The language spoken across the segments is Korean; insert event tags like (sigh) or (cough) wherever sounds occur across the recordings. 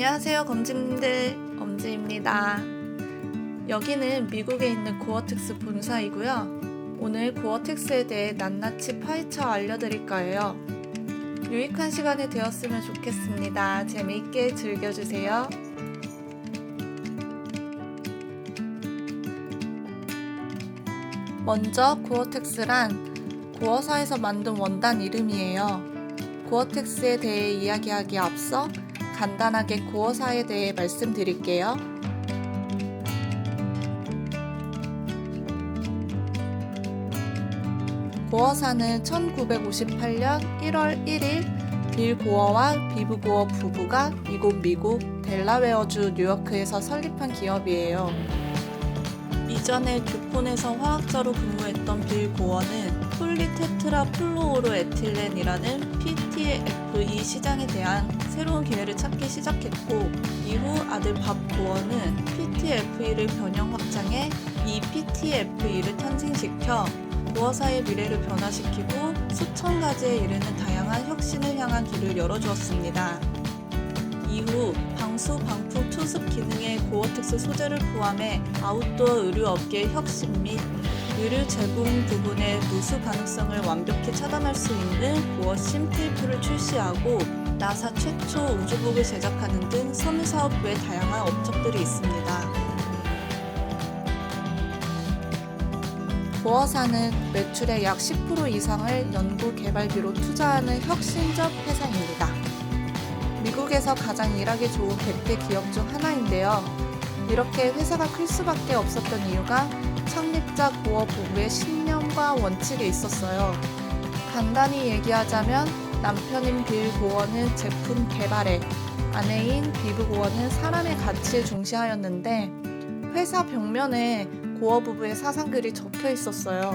안녕하세요, 검지님들. 엄지입니다. 여기는 미국에 있는 고어텍스 본사이고요. 오늘 고어텍스에 대해 낱낱이 파헤쳐 알려드릴 거예요. 유익한 시간이 되었으면 좋겠습니다. 재미있게 즐겨주세요. 먼저 고어텍스란 고어사에서 만든 원단 이름이에요. 고어텍스에 대해 이야기하기에 앞서 간단하게 고어사에 대해 말씀드릴게요. 고어사는 1958년 1월 1일 빌 고어와 비브 고어 부부가 이곳 미국 델라웨어주 뉴요크에서 설립한 기업이에요. 이전에 듀폰에서 화학자로 근무했던 빌 고어는 폴리테트라 플로오르 에틸렌이라는 PTFE 시장에 대한 새로운 기회를 찾기 시작했고 이후 아들 밥 고어는 PTFE를 변형 확장해 이 PTFE를 탄생시켜 고어사의 미래를 변화시키고 수천 가지에 이르는 다양한 혁신을 향한 길을 열어주었습니다. 이후 방수, 방풍, 투습 기능의 고어텍스 소재를 포함해 아웃도어 의류 업계의 혁신 및 의류 제공 부분의 누수 가능성을 완벽히 차단할 수 있는 심 테이프를 출시하고 나사 최초 우주복을 제작하는 등 섬유 사업 외 다양한 업적들이 있습니다. 고어사는 매출의 약 10% 이상을 연구 개발비로 투자하는 혁신적 회사입니다. 미국에서 가장 일하기 좋은 100대 기업 중 하나인데요. 이렇게 회사가 클 수밖에 없었던 이유가 창립자 고어 부부의 신념과 원칙에 있었어요. 간단히 얘기하자면 남편인 빌 고어는 제품 개발에, 아내인 비브 고어는 사람의 가치에 중시하였는데 회사 벽면에 고어 부부의 사상글이 적혀 있었어요.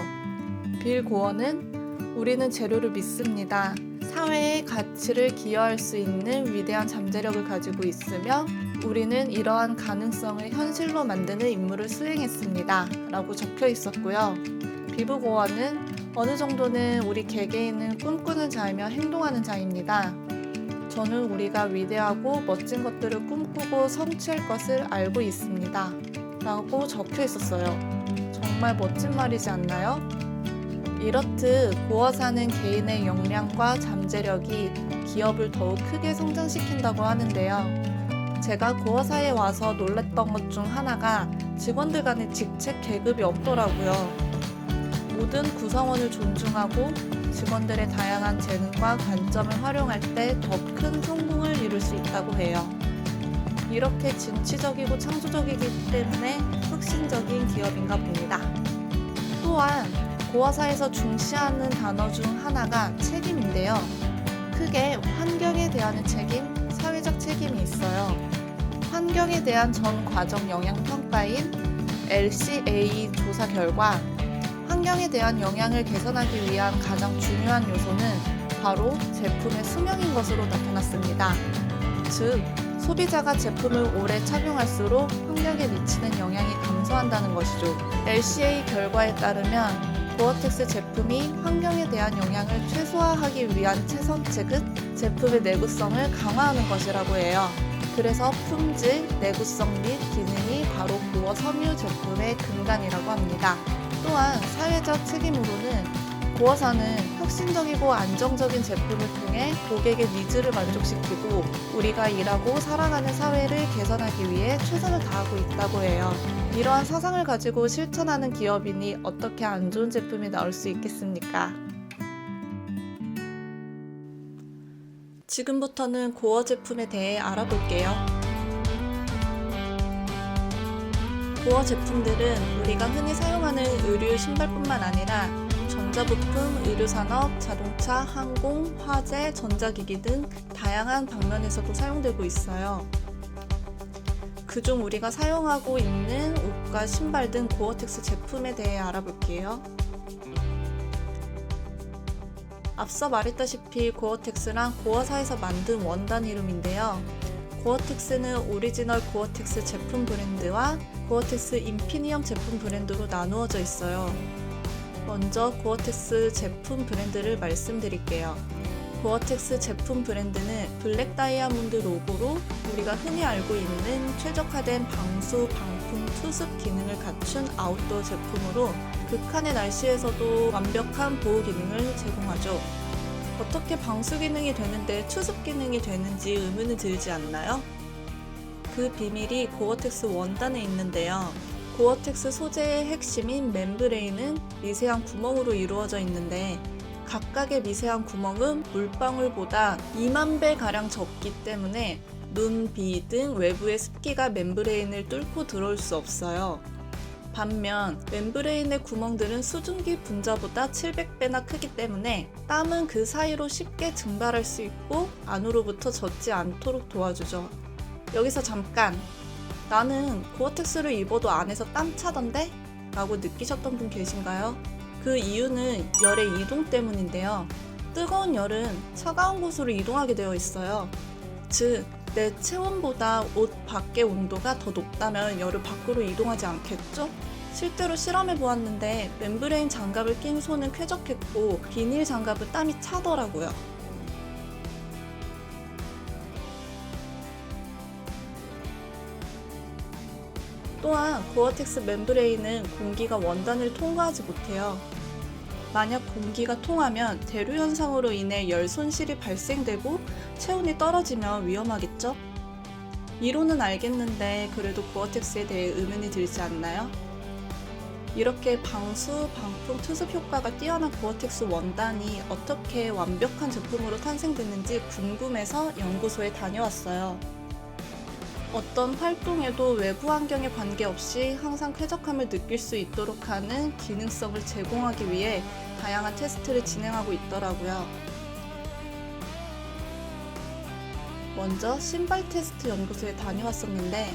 빌 고어는 우리는 재료를 믿습니다. 사회의 가치를 기여할 수 있는 위대한 잠재력을 가지고 있으며 우리는 이러한 가능성을 현실로 만드는 임무를 수행했습니다. 라고 적혀 있었고요. 비브 고어는 어느 정도는 우리 개개인은 꿈꾸는 자이며 행동하는 자입니다. 저는 우리가 위대하고 멋진 것들을 꿈꾸고 성취할 것을 알고 있습니다. 라고 적혀 있었어요. 정말 멋진 말이지 않나요? 이렇듯 고어사는 개인의 역량과 잠재력이 기업을 더욱 크게 성장시킨다고 하는데요. 제가 고어사에 와서 놀랬던 것 중 하나가 직원들 간의 직책 계급이 없더라고요. 모든 구성원을 존중하고 직원들의 다양한 재능과 관점을 활용할 때 더 큰 성공을 이룰 수 있다고 해요. 이렇게 진취적이고 창조적이기 때문에 혁신적인 기업인가 봅니다. 또한 고어사에서 중시하는 단어 중 하나가 책임인데요. 크게 환경에 대한 책임, 사회적 책임이 있어요. 환경에 대한 전 과정 영향 평가인 LCA 조사 결과 환경에 대한 영향을 개선하기 위한 가장 중요한 요소는 바로 제품의 수명인 것으로 나타났습니다. 즉, 소비자가 제품을 오래 착용할수록 환경에 미치는 영향이 감소한다는 것이죠. LCA 결과에 따르면 고어텍스 제품이 환경에 대한 영향을 최소화하기 위한 최선책은 제품의 내구성을 강화하는 것이라고 해요. 그래서 품질, 내구성 및 기능이 바로 고어 섬유 제품의 근간이라고 합니다. 또한 사회적 책임으로는 고어사는 혁신적이고 안정적인 제품을 통해 고객의 니즈를 만족시키고 우리가 일하고 살아가는 사회를 개선하기 위해 최선을 다하고 있다고 해요. 이러한 사상을 가지고 실천하는 기업이니 어떻게 안 좋은 제품이 나올 수 있겠습니까? 지금부터는 고어 제품에 대해 알아볼게요. 고어 제품들은 우리가 흔히 사용하는 의류 신발뿐만 아니라 전자부품, 의료산업, 자동차, 항공, 화재, 전자기기 등 다양한 방면에서도 사용되고 있어요. 그중 우리가 사용하고 있는 옷과 신발 등 고어텍스 제품에 대해 알아볼게요. 앞서 말했다시피 고어텍스란 고어사에서 만든 원단 이름인데요. 고어텍스는 오리지널 고어텍스 제품 브랜드와 고어텍스 인피니엄 제품 브랜드로 나누어져 있어요. 먼저 고어텍스 제품 브랜드를 말씀드릴게요. 고어텍스 제품 브랜드는 블랙 다이아몬드 로고로 우리가 흔히 알고 있는 최적화된 방수, 방풍, 투습 기능을 갖춘 아웃도어 제품으로 극한의 날씨에서도 완벽한 보호 기능을 제공하죠. 어떻게 방수 기능이 되는데 투습 기능이 되는지 의문이 들지 않나요? 그 비밀이 고어텍스 원단에 있는데요. 고어텍스 소재의 핵심인 멤브레인은 미세한 구멍으로 이루어져 있는데 각각의 미세한 구멍은 물방울보다 2만 배 가량 적기 때문에 눈, 비 등 외부의 습기가 멤브레인을 뚫고 들어올 수 없어요. 반면 멤브레인의 구멍들은 수증기 분자보다 700배나 크기 때문에 땀은 그 사이로 쉽게 증발할 수 있고 안으로부터 젖지 않도록 도와주죠. 여기서 잠깐 나는 고어텍스를 입어도 안에서 땀 차던데? 라고 느끼셨던 분 계신가요? 그 이유는 열의 이동 때문인데요. 뜨거운 열은 차가운 곳으로 이동하게 되어 있어요. 즉, 내 체온보다 옷 밖의 온도가 더 높다면 열을 밖으로 이동하지 않겠죠? 실제로 실험해 보았는데 멤브레인 장갑을 낀 손은 쾌적했고 비닐 장갑은 땀이 차더라고요. 또한 고어텍스 멤브레인은 공기가 원단을 통과하지 못해요. 만약 공기가 통하면 대류 현상으로 인해 열 손실이 발생되고 체온이 떨어지면 위험하겠죠? 이론은 알겠는데 그래도 고어텍스에 대해 의문이 들지 않나요? 이렇게 방수, 방풍, 투습 효과가 뛰어난 고어텍스 원단이 어떻게 완벽한 제품으로 탄생됐는지 궁금해서 연구소에 다녀왔어요. 어떤 활동에도 외부 환경에 관계없이 항상 쾌적함을 느낄 수 있도록 하는 기능성을 제공하기 위해 다양한 테스트를 진행하고 있더라고요. 먼저 신발 테스트 연구소에 다녀왔었는데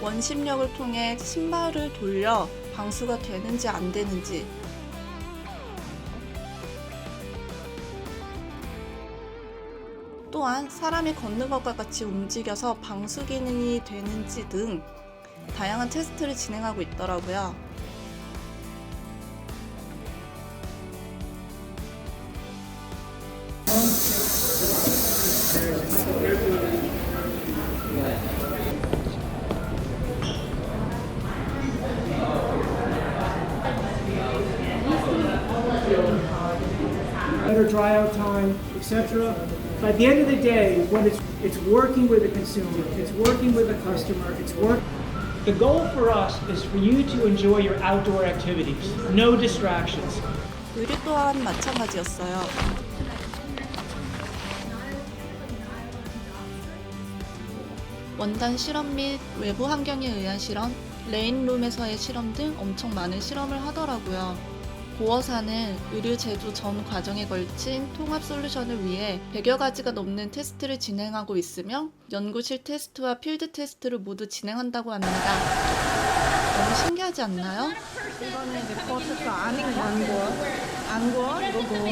원심력을 통해 신발을 돌려 방수가 되는지 안 되는지 또한 사람이 걷는 것과 같이 움직여서 방수 기능이 되는지 등 다양한 테스트를 진행하고 있더라고요. But at the end of the day, when it's it's working with the consumer, it's working with the customer, it's work. The goal for us is for you to enjoy your outdoor activities, no distractions. 의류 또한 마찬가지였어요. 원단 실험 및 외부 환경에 의한 실험, 레인룸에서의 실험 등 엄청 많은 실험을 하더라고요. 고어사는 의류 제조 전 과정에 걸친 통합 솔루션을 위해 100여 가지가 넘는 테스트를 진행하고 있으며 연구실 테스트와 필드 테스트를 모두 진행한다고 합니다. 너무 신기하지 않나요? 이거는 이제 버터가 아닌 거. 안 구워. 안 구워? 이거 구워?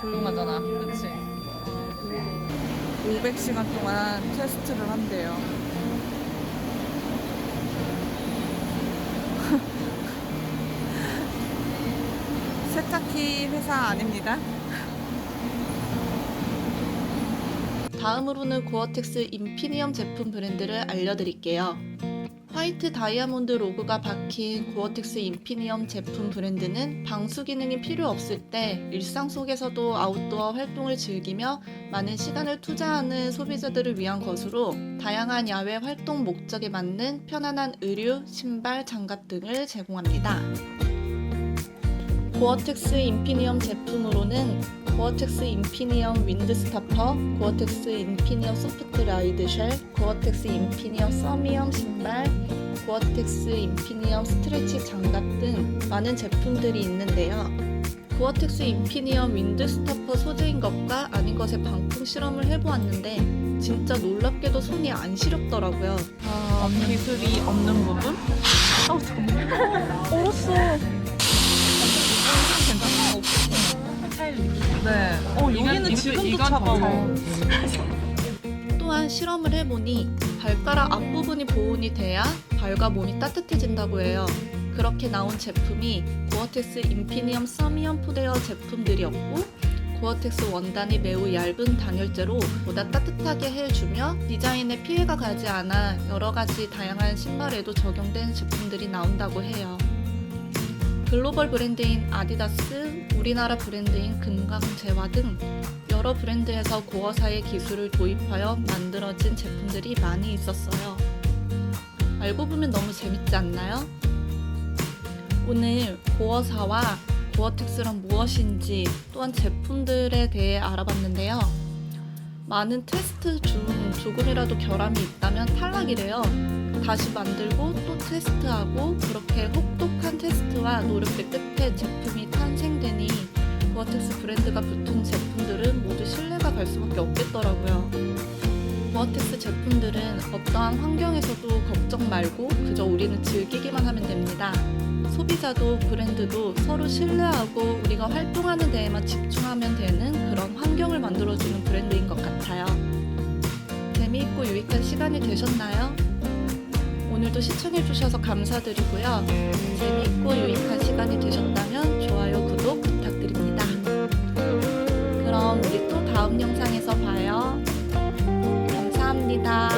조용하잖아. 그치? 500시간 동안 테스트를 한대요. (laughs) 세탁기 회사 아닙니다. 다음으로는 고어텍스 인피니엄 제품 브랜드를 알려드릴게요. 화이트 다이아몬드 로고가 박힌 고어텍스 인피니엄 제품 브랜드는 방수 기능이 필요 없을 때 일상 속에서도 아웃도어 활동을 즐기며 많은 시간을 투자하는 소비자들을 위한 것으로 다양한 야외 활동 목적에 맞는 편안한 의류, 신발, 장갑 등을 제공합니다. 고어텍스 인피니엄 제품으로는 고어텍스 인피니엄 윈드스타퍼, 고어텍스 인피니엄 소프트 라이드 쉘, 고어텍스 인피니엄 서미엄 신발, 고어텍스 인피니엄 스트레치 장갑 등 많은 제품들이 있는데요. 고어텍스 인피니엄 윈드스타퍼 소재인 것과 아닌 것의 방풍 실험을 해보았는데 진짜 놀랍게도 손이 안 시렵더라고요. 아, 기술이 없는 부분? 어, 잠깐만. (laughs) 얼었어. 네. 어, 여기는 지금도 차가워. (laughs) 또한 실험을 해보니 발가락 앞부분이 보온이 돼야 발과 몸이 따뜻해진다고 해요. 그렇게 나온 제품이 고어텍스 인피니엄 서미엄 푸데어 제품들이었고 고어텍스 원단이 매우 얇은 단열재로 보다 따뜻하게 해주며 디자인에 피해가 가지 않아 여러 가지 다양한 신발에도 적용된 제품들이 나온다고 해요. 글로벌 브랜드인 아디다스, 우리나라 브랜드인 금강재화 등 여러 브랜드에서 고어사의 기술을 도입하여 만들어진 제품들이 많이 있었어요. 알고 보면 너무 재밌지 않나요? 오늘 고어사와 고어텍스란 무엇인지 또한 제품들에 대해 알아봤는데요. 많은 테스트 중 조금이라도 결함이 있다면 탈락이래요. 다시 만들고 또 테스트하고 그렇게 혹독한 테스트와 노력의 끝에 제품이 탄생되니 고어텍스 브랜드가 붙은 제품들은 모두 신뢰가 갈 수밖에 없겠더라고요. 고어텍스 제품들은 어떠한 환경에서도 걱정 말고 그저 우리는 즐기기만 하면 됩니다. 소비자도 브랜드도 서로 신뢰하고 우리가 활동하는 데에만 집중하면 되는 그런 환경을 만들어주는 브랜드인 것 같아요. 재미있고 유익한 시간이 되셨나요? 오늘도 시청해주셔서 감사드리고요. 재미있고 유익한 시간이 되셨다면 좋아요, 구독 부탁드립니다. 그럼 우리 또 다음 영상에서 봐요. 감사합니다.